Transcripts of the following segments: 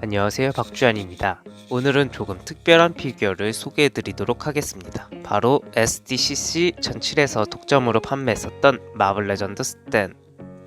안녕하세요 박주환입니다. 오늘은 조금 특별한 피규어를 소개해 드리도록 하겠습니다. 바로 SDCC 1007에서 독점으로 판매했었던 마블 레전드 스탠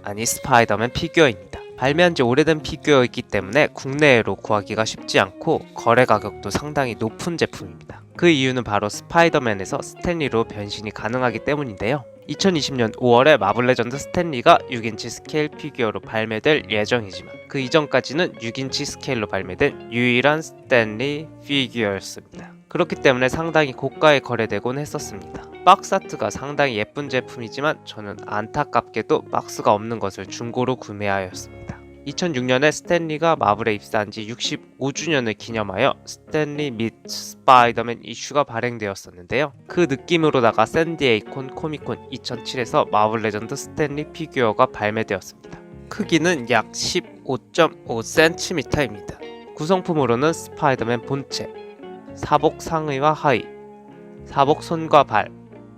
아니 스파이더맨 피규어입니다. 발매한 지 오래된 피규어이기 때문에 국내외로 구하기가 쉽지 않고 거래 가격도 상당히 높은 제품입니다. 그 이유는 바로 스파이더맨에서 스탠리로 변신이 가능하기 때문인데요. 2020년 5월에 마블 레전드 스탠리가 6인치 스케일 피규어로 발매될 예정이지만 그 이전까지는 6인치 스케일로 발매된 유일한 스탠리 피규어였습니다. 그렇기 때문에 상당히 고가에 거래되곤 했었습니다. 박스 아트가 상당히 예쁜 제품이지만 저는 안타깝게도 박스가 없는 것을 중고로 구매하였습니다. 2006년에 스탠리가 마블에 입사한 지 65주년을 기념하여 스탠리 및 스파이더맨 이슈가 발행되었었는데요. 그 느낌으로다가 샌디에이콘 코미콘 2007에서 마블 레전드 스탠리 피규어가 발매되었습니다. 크기는 약 15.5cm입니다. 구성품으로는 스파이더맨 본체, 사복 상의와 하의, 사복 손과 발,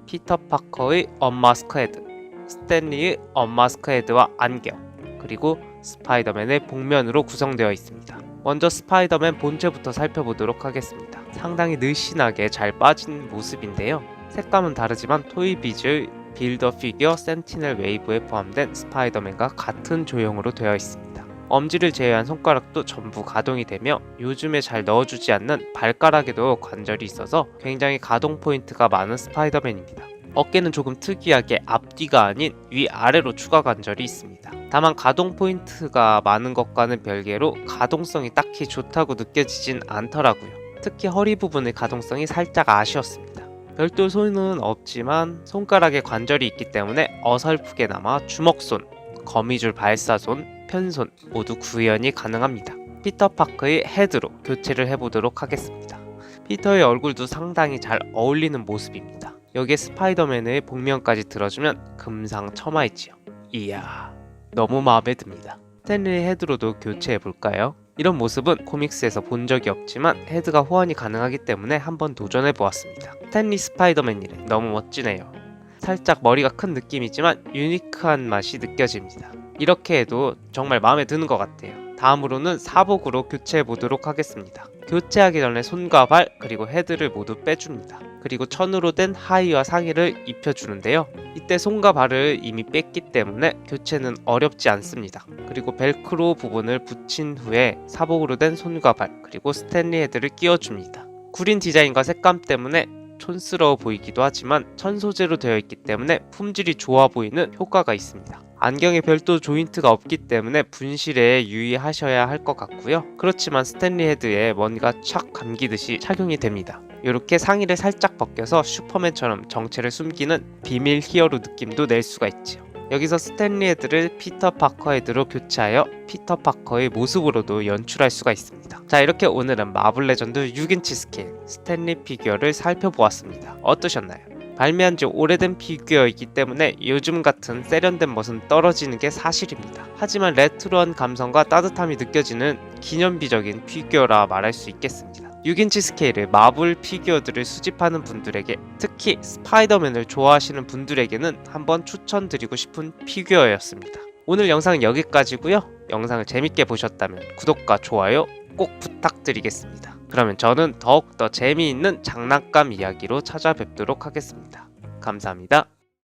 피터 파커의 언마스크 헤드, 스탠리의 언마스크 헤드와 안경, 그리고 스파이더맨의 복면으로 구성되어 있습니다. 먼저 스파이더맨 본체부터 살펴보도록 하겠습니다. 상당히 늘씬하게 잘 빠진 모습인데요. 색감은 다르지만 토이 비즈의 빌더 피규어 센티넬 웨이브에 포함된 스파이더맨과 같은 조형으로 되어 있습니다. 엄지를 제외한 손가락도 전부 가동이 되며 요즘에 잘 넣어주지 않는 발가락에도 관절이 있어서 굉장히 가동 포인트가 많은 스파이더맨입니다. 어깨는 조금 특이하게 앞뒤가 아닌 위아래로 추가 관절이 있습니다. 다만 가동 포인트가 많은 것과는 별개로 가동성이 딱히 좋다고 느껴지진 않더라고요. 특히 허리 부분의 가동성이 살짝 아쉬웠습니다. 별도 손은 없지만 손가락에 관절이 있기 때문에 어설프게나마 주먹손, 거미줄 발사손, 편손 모두 구현이 가능합니다. 피터 파크의 헤드로 교체를 해보도록 하겠습니다. 피터의 얼굴도 상당히 잘 어울리는 모습입니다. 여기에 스파이더맨의 복면까지 들어주면 금상첨화이지요. 이야, 너무 마음에 듭니다. 스탠리 헤드로도 교체해볼까요? 이런 모습은 코믹스에서 본 적이 없지만 헤드가 호환이 가능하기 때문에 한번 도전해 보았습니다. 스탠리 스파이더맨 이래 너무 멋지네요. 살짝 머리가 큰 느낌이지만 유니크한 맛이 느껴집니다. 이렇게 해도 정말 마음에 드는 것 같아요. 다음으로는 사복으로 교체해 보도록 하겠습니다. 교체하기 전에 손과 발 그리고 헤드를 모두 빼줍니다. 그리고 천으로 된 하의와 상의를 입혀주는데요. 이때 손과 발을 이미 뺐기 때문에 교체는 어렵지 않습니다. 그리고 벨크로 부분을 붙인 후에 사복으로 된 손과 발 그리고 스탠리 헤드를 끼워줍니다. 구린 디자인과 색감 때문에 촌스러워 보이기도 하지만 천 소재로 되어 있기 때문에 품질이 좋아 보이는 효과가 있습니다. 안경에 별도 조인트가 없기 때문에 분실에 유의하셔야 할 것 같고요. 그렇지만 스탠리 헤드에 뭔가 착 감기듯이 착용이 됩니다. 이렇게 상의를 살짝 벗겨서 슈퍼맨처럼 정체를 숨기는 비밀 히어로 느낌도 낼 수가 있지요. 여기서 스탠리 헤드를 피터 파커 헤드로 교체하여 피터 파커의 모습으로도 연출할 수가 있습니다. 자 이렇게 오늘은 마블 레전드 6인치 스케일 스탠리 피규어를 살펴보았습니다. 어떠셨나요? 발매한 지 오래된 피규어이기 때문에 요즘 같은 세련된 멋은 떨어지는 게 사실입니다. 하지만 레트로한 감성과 따뜻함이 느껴지는 기념비적인 피규어라 말할 수 있겠습니다. 6인치 스케일의 마블 피규어들을 수집하는 분들에게 특히 스파이더맨을 좋아하시는 분들에게는 한번 추천드리고 싶은 피규어였습니다. 오늘 영상은 여기까지고요. 영상을 재밌게 보셨다면 구독과 좋아요 꼭 부탁드리겠습니다. 그러면 저는 더욱더 재미있는 장난감 이야기로 찾아뵙도록 하겠습니다. 감사합니다.